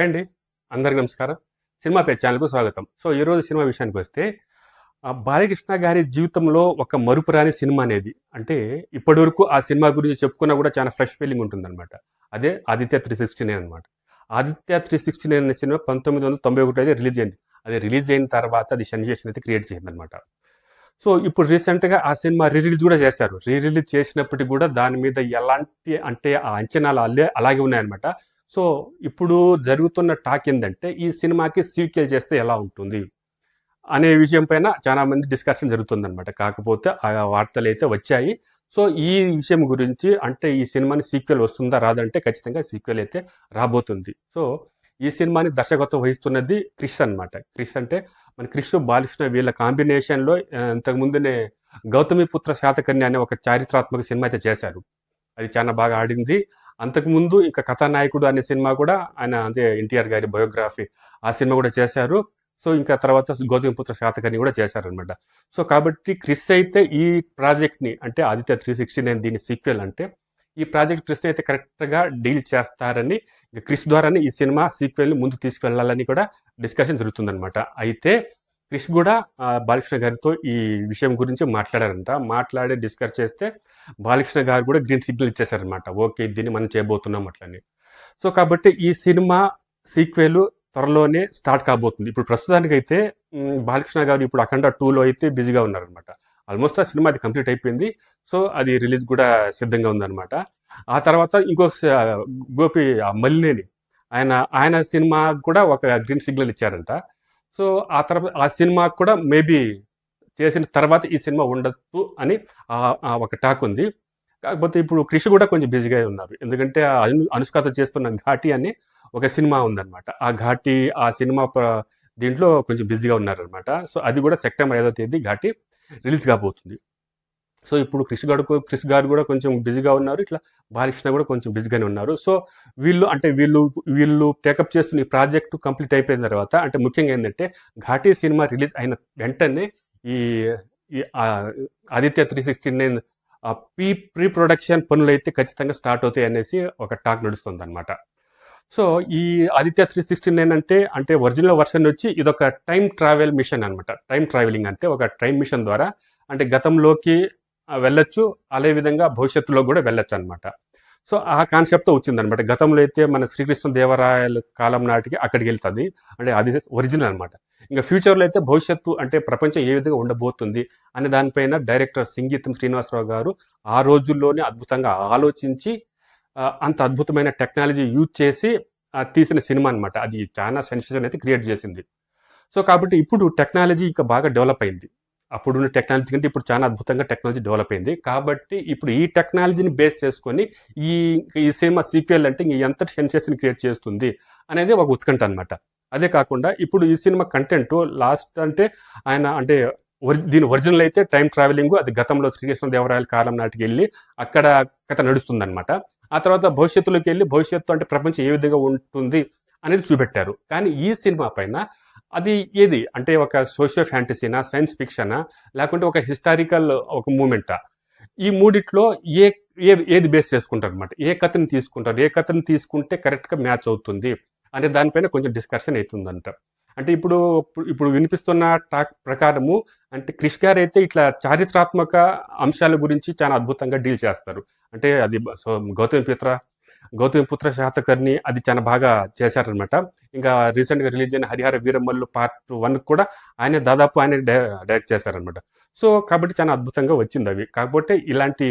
Hi అండి. అందరికి నమస్కారం. సినిమా పే ఛానల్కు స్వాగతం. సో ఈరోజు సినిమా విషయానికి వస్తే బాలకృష్ణ గారి జీవితంలో ఒక మరుపురాని సినిమా అనేది. అంటే ఇప్పటివరకు ఆ సినిమా గురించి చెప్పుకున్నా కూడా చాలా ఫ్రెష్ ఫీలింగ్ ఉంటుందన్నమాట. అదే ఆదిత్య త్రీ సిక్స్టీ నైన్ అనమాట ఆదిత్య త్రీ సిక్స్టీ నైన్ అనే సినిమా పంతొమ్మిది వందల తొంభై ఒకటి అయితే రిలీజ్ అయింది. అది రిలీజ్ అయిన తర్వాత అది సెన్సేషన్ అయితే క్రియేట్ చేసిందనమాట సో ఇప్పుడు రీసెంట్గా ఆ సినిమా రీ రిలీజ్ కూడా చేశారు. రీ రిలీజ్ చేసినప్పటికీ కూడా దాని మీద ఎలాంటి అంటే ఆ అంచనాలు అల్లే అలాగే ఉన్నాయన్నమాట. సో ఇప్పుడు జరుగుతున్న టాక్ ఏంటంటే ఈ సినిమాకి సీక్వెల్ చేస్తే ఎలా ఉంటుంది? అనే విషయం పైన చాలా మంది డిస్కషన్ జరుగుతుందనమాట కాకపోతే ఆ వార్తలు అయితే వచ్చాయి. సో ఈ విషయం గురించి అంటే ఈ సినిమాని సీక్వెల్ వస్తుందా రాదంటే ఖచ్చితంగా సీక్వెల్ అయితే రాబోతుంది. సో ఈ సినిమాని దర్శకత్వం వహిస్తున్నది క్రిష్ అన్నమాట. క్రిష్ అంటే మన క్రిష్ బాలకృష్ణ వీళ్ళ కాంబినేషన్లో ఇంతకుముందునే గౌతమి పుత్ర అనే ఒక చారిత్రాత్మక సినిమా అయితే చేశారు. అది చాలా బాగా ఆడింది. అంతకుముందు ఇక కథానాయకుడు అనే సినిమా కూడా ఆయన అంటే ఎన్టీఆర్ గారి బయోగ్రఫీ ఆ సినిమా కూడా చేశారు. సో ఇంకా తర్వాత గౌతమి పుత్ర శాతకర్ణి కూడా చేశారనమాట సో కాబట్టి క్రిస్ అయితే ఈ ప్రాజెక్ట్ని అంటే ఆదిత్య త్రీ సిక్స్టీ నైన్ దీని సీక్వెల్ అంటే ఈ ప్రాజెక్ట్ క్రిస్ అయితే కరెక్ట్గా డీల్ చేస్తారని క్రిస్ ద్వారానే ఈ సినిమా సీక్వెల్ని ముందు తీసుకెళ్ళాలని కూడా డిస్కషన్ జరుగుతుందనమాట అయితే క్రిష్ కూడా బాలకృష్ణ గారితో ఈ విషయం గురించి మాట్లాడారంట. మాట్లాడి డిస్కస్ చేస్తే బాలకృష్ణ గారు కూడా గ్రీన్ సిగ్నల్ ఇచ్చేసారనమాట ఓకే దీన్ని మనం చేయబోతున్నాం అట్లని. సో కాబట్టి ఈ సినిమా సీక్వెల్ త్వరలోనే స్టార్ట్ కాబోతుంది. ఇప్పుడు ప్రస్తుతానికి అయితే బాలకృష్ణ గారు ఇప్పుడు అఖండ టూలో అయితే బిజీగా ఉన్నారనమాట ఆల్మోస్ట్ ఆ సినిమా అది కంప్లీట్ అయిపోయింది. సో అది రిలీజ్ కూడా సిద్ధంగా ఉందన్నమాట. ఆ తర్వాత ఇంకో గోపి మల్లినేని ఆయన ఆయన సినిమా కూడా ఒక గ్రీన్ సిగ్నల్ ఇచ్చారంట. సో ఆ తర్వాత ఆ సినిమా కూడా మేబీ చేసిన తర్వాత ఈ సినిమా ఉండొచ్చు అని ఒక టాక్ ఉంది. కాకపోతే ఇప్పుడు క్రిష్ కూడా కొంచెం బిజీగా ఉన్నారు. ఎందుకంటే అనుష్కతో చేస్తున్న ఘాటి అని ఒక సినిమా ఉందన్నమాట. ఆ ఘాటి ఆ సినిమా దీంట్లో కొంచెం బిజీగా ఉన్నారనమాట సో అది కూడా సెప్టెంబర్ ఐదో తేదీ ఘాటి రిలీజ్ కాబోతుంది. సో ఇప్పుడు క్రిష్ గారు క్రిష్ గారు కూడా కొంచెం బిజీగా ఉన్నారు. ఇట్లా బాలకృష్ణ కూడా కొంచెం బిజీగానే ఉన్నారు. సో వీళ్ళు అంటే వీళ్ళు వీళ్ళు టేకప్ చేస్తున్న ఈ ప్రాజెక్టు కంప్లీట్ అయిపోయిన తర్వాత అంటే ముఖ్యంగా ఏంటంటే ఘాటీ సినిమా రిలీజ్ అయిన వెంటనే ఈ Aditya three sixty nine pre pre production పనులు అయితే ఖచ్చితంగా స్టార్ట్ అవుతాయి అనేసి ఒక టాక్ నడుస్తుంది అనమాట సో ఈ ఆదిత్య త్రీ సిక్స్టీ నైన్ అంటే అంటే ఒరిజినల్ వర్షన్ వచ్చి ఇదొక టైం ట్రావెల్ మిషన్ అనమాట టైం ట్రావెలింగ్ అంటే ఒక టైం మిషన్ ద్వారా అంటే గతంలోకి వెళ్ళొచ్చు. అదే విధంగా భవిష్యత్తులో కూడా వెళ్ళొచ్చు అనమాట సో ఆ కాన్సెప్ట్తో వచ్చిందనమాట. గతంలో అయితే మన శ్రీకృష్ణ దేవరాయల కాలం నాటికి అక్కడికి వెళ్తుంది. అంటే అది ఒరిజినల్ అనమాట. ఇంకా ఫ్యూచర్లో అయితే భవిష్యత్తు అంటే ప్రపంచం ఏ విధంగా ఉండబోతుంది అనే దానిపైన డైరెక్టర్ సంగీతం శ్రీనివాసరావు గారు ఆ రోజుల్లోనే అద్భుతంగా ఆలోచించి అంత అద్భుతమైన టెక్నాలజీ యూజ్ చేసి తీసిన సినిమా అనమాట. అది చాలా సెన్సేషన్ అయితే క్రియేట్ చేసింది. సో కాబట్టి ఇప్పుడు టెక్నాలజీ ఇంకా బాగా డెవలప్ అయింది. అప్పుడున్న టెక్నాలజీ కంటే ఇప్పుడు చాలా అద్భుతంగా టెక్నాలజీ డెవలప్ అయింది. కాబట్టి ఇప్పుడు ఈ టెక్నాలజీని బేస్ చేసుకొని ఈ ఈ సినిమా సీక్వెల్ అంటే ఇంక ఎంత సెన్సేషన్ క్రియేట్ చేస్తుంది అనేది ఒక ఉత్కంఠ అనమాట అదే కాకుండా ఇప్పుడు ఈ సినిమా కంటెంట్ లాస్ట్ అంటే ఆయన అంటే ఒరి- దీని ఒరిజినల్ అయితే టైం ట్రావెలింగ్ అది గతంలో శ్రీకృష్ణ దేవరాయల కాలం నాటికి వెళ్ళి అక్కడ కథ నడుస్తుందన్నమాట. ఆ తర్వాత భవిష్యత్తులోకి వెళ్ళి భవిష్యత్తు అంటే ప్రపంచం ఏ విధంగా ఉంటుంది అనేది చూపెట్టారు. కానీ ఈ సినిమా పైన అది ఏది? అంటే ఒక సోషియో ఫ్యాంటసీనా సైన్స్ ఫిక్షనా? లేకుంటే ఒక హిస్టారికల్ ఒక మూమెంటా? ఈ మూడిట్లో ఏ ఏ ఏది బేస్ చేసుకుంటారు అనమాట ఏ కథని తీసుకుంటారు? ఏ కథని తీసుకుంటే కరెక్ట్గా మ్యాచ్ అవుతుంది? అనే దానిపైన కొంచెం డిస్కషన్ అవుతుందంట. అంటే ఇప్పుడు ఇప్పుడు వినిపిస్తున్న టాక్ ప్రకారము అంటే క్రిష్ గారు అయితే ఇట్లా చారిత్రాత్మక అంశాల గురించి చాలా అద్భుతంగా డీల్ చేస్తారు. అంటే అది గౌతమ్ పిత్ర గౌతమి పుత్ర శాతకర్ణి అది చాలా బాగా చేశారనమాట ఇంకా రీసెంట్గా రిలీజ్ అయిన హరిహర వీరమల్లు పార్ట్ వన్ కూడా ఆయన దాదాపు ఆయన డై- డైరెక్ట్ చేశారనమాట సో కాబట్టి చాలా అద్భుతంగా వచ్చింది అవి. కాకపోతే ఇలాంటి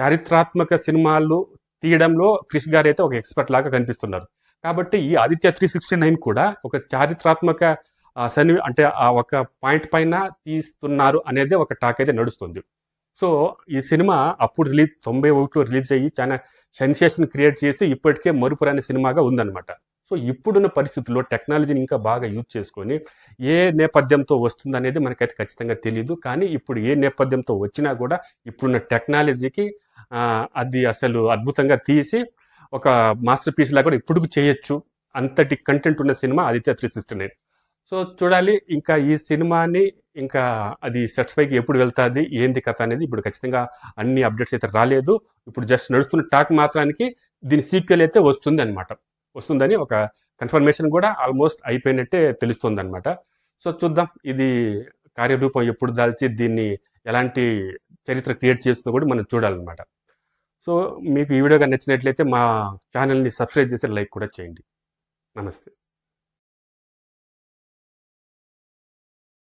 చారిత్రాత్మక సినిమాలు తీయడంలో క్రిష్ గారు అయితే ఒక ఎక్స్పర్ట్ లాగా కనిపిస్తున్నారు. కాబట్టి ఈ ఆదిత్య త్రీ సిక్స్టీ నైన్ కూడా ఒక చారిత్రాత్మక ఆ, సన్ని అంటే ఆ ఒక పాయింట్ పైన తీస్తున్నారు అనేది ఒక టాక్ అయితే నడుస్తుంది. సో ఈ సినిమా అప్పుడు రిలీజ్ తొంభై ఒకటిలో రిలీజ్ అయ్యి చాలా సెన్సేషన్ క్రియేట్ చేసి ఇప్పటికే మరుపురాని సినిమాగా ఉందన్నమాట. సో ఇప్పుడున్న పరిస్థితుల్లో టెక్నాలజీని ఇంకా బాగా యూజ్ చేసుకొని ఏ నేపథ్యంతో వస్తుంది అనేది మనకైతే ఖచ్చితంగా తెలియదు కానీ ఇప్పుడు ఏ నేపథ్యంతో వచ్చినా కూడా ఇప్పుడున్న టెక్నాలజీకి అది అసలు అద్భుతంగా తీసి ఒక మాస్టర్ పీస్ లాగా కూడా ఇప్పుడు చేయొచ్చు. అంతటి కంటెంట్ ఉన్న cinema Aditya three sixty nine. So చూడాలి. ఇంకా ఈ సినిమాని ఇంకా అది సెట్స్పైకి ఎప్పుడు వెళ్తుంది ఏంది కథ అనేది ఇప్పుడు ఖచ్చితంగా అన్ని అప్డేట్స్ అయితే రాలేదు. ఇప్పుడు జస్ట్ నడుస్తున్న టాక్ మాత్రానికి దీని సీక్వెల్ అయితే వస్తుంది అనమాట వస్తుందని ఒక కన్ఫర్మేషన్ కూడా ఆల్మోస్ట్ అయిపోయినట్టే తెలుస్తుంది అనమాట సో చూద్దాం ఇది కార్యరూపం ఎప్పుడు దాల్చి దీన్ని ఎలాంటి చరిత్ర క్రియేట్ చేస్తుందో కూడా మనం చూడాలన్నమాట. సో మీకు ఈ వీడియోగా నచ్చినట్లయితే మా ఛానల్ని సబ్స్క్రైబ్ చేసి లైక్ కూడా చేయండి. నమస్తే.